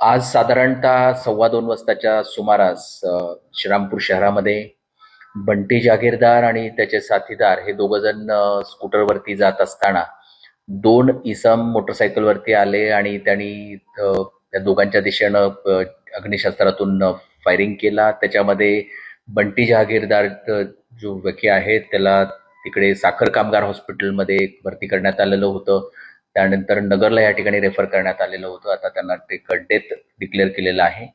आज साधारणतः सव्वा दोन वाजताच्या सुमारास श्रीरामपूर शहरामध्ये बंटी जागीरदार आणि त्याचे साथीदार हे दोघ जण स्कूटरवरती जात असताना दोन इसम मोटरसायकलवरती आले आणि त्यांनी त्या दोघांच्या दिशेनं अग्निशास्त्रातून अग्निशस्त्रातून फायरिंग केला. त्याच्यामध्ये बंटी जहागीरदार जो व्यक्ती आहे त्याला तिकडे साखर कामगार हॉस्पिटलमध्ये भरती करण्यात आलेलं होतं. त्यानंतर नगरला या ठिकाणी रेफर करण्यात आलेलं होतं. आता त्यांना ते डेथ डिक्लेअर केलेलं आहे.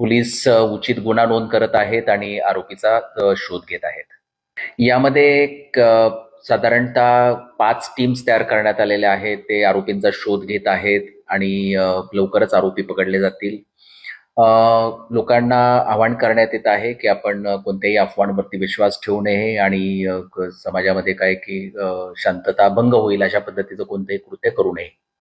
पोलीस उचित गुन्हा नोंद करत आहेत आणि आरोपीचा शोध घेत आहेत. यामध्ये साधारणतः पाच टीम्स तयार करण्यात आलेल्या आहेत. ते आरोपींचा शोध घेत आहेत आणि लवकरच आरोपी पकडले जातील. लोकांना आवाहन करण्यात येत आहे की आपण कोणत्याही अफवांवरती विश्वास ठेवू नये आणि समाजामध्ये काय की शांतता भंग होईल अशा पद्धतीचं कोणतंही कृत्य करू नये.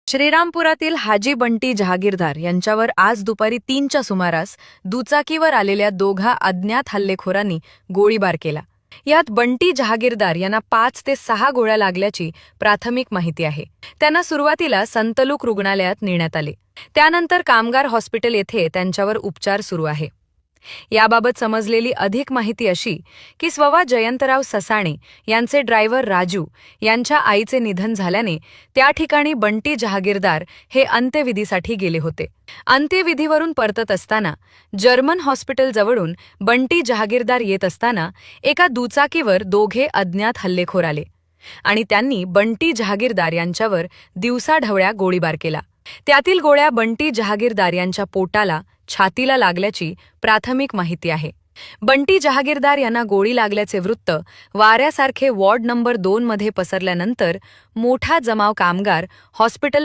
श्रीरामपुरातील हाजी बंटी जहागीरदार यांच्यावर आज दुपारी तीनच्या सुमारास दुचाकीवर आलेल्या दोघा अज्ञात हल्लेखोरांनी गोळीबार केला. यात बंटी जहागीरदार यांना पाच ते सहा गोळ्या लागल्याची प्राथमिक माहिती आहे. त्यांना सुरुवातीला संतलूक रुग्णालयात नेण्यात आले. त्यानंतर कामगार हॉस्पिटल येथे त्यांच्यावर उपचार सुरू आहे. याबाबत समजलेली अधिक माहिती अशी की स्ववा जयंतराव ससाणे यांचे ड्रायव्हर राजू यांच्या आईचे निधन झाल्याने त्या ठिकाणी बंटी जहागीरदार हे अंत्यविधीसाठी गेले होते. अंत्यविधीवरून परतत असताना जर्मन हॉस्पिटलजवळून बंटी जहागीरदार येत असताना एका दुचाकीवर दोघे अज्ञात हल्लेखोर आले आणि त्यांनी बंटी जहागीरदार यांच्यावर दिवसाढवळ्या गोळीबार केला. त्यातील गोळ्या बंटी जहागीरदार यांच्या पोटाला छातीला लागल्याची प्राथमिक माहिती आहे. बंटी जहागीरदार यांना गोळी लागल्याचे वृत्त वाऱ्यासारखे वॉर्ड नंबर दोन मध्ये पसरल्यानंतर मोठा जमाव कामगार हॉस्पिटल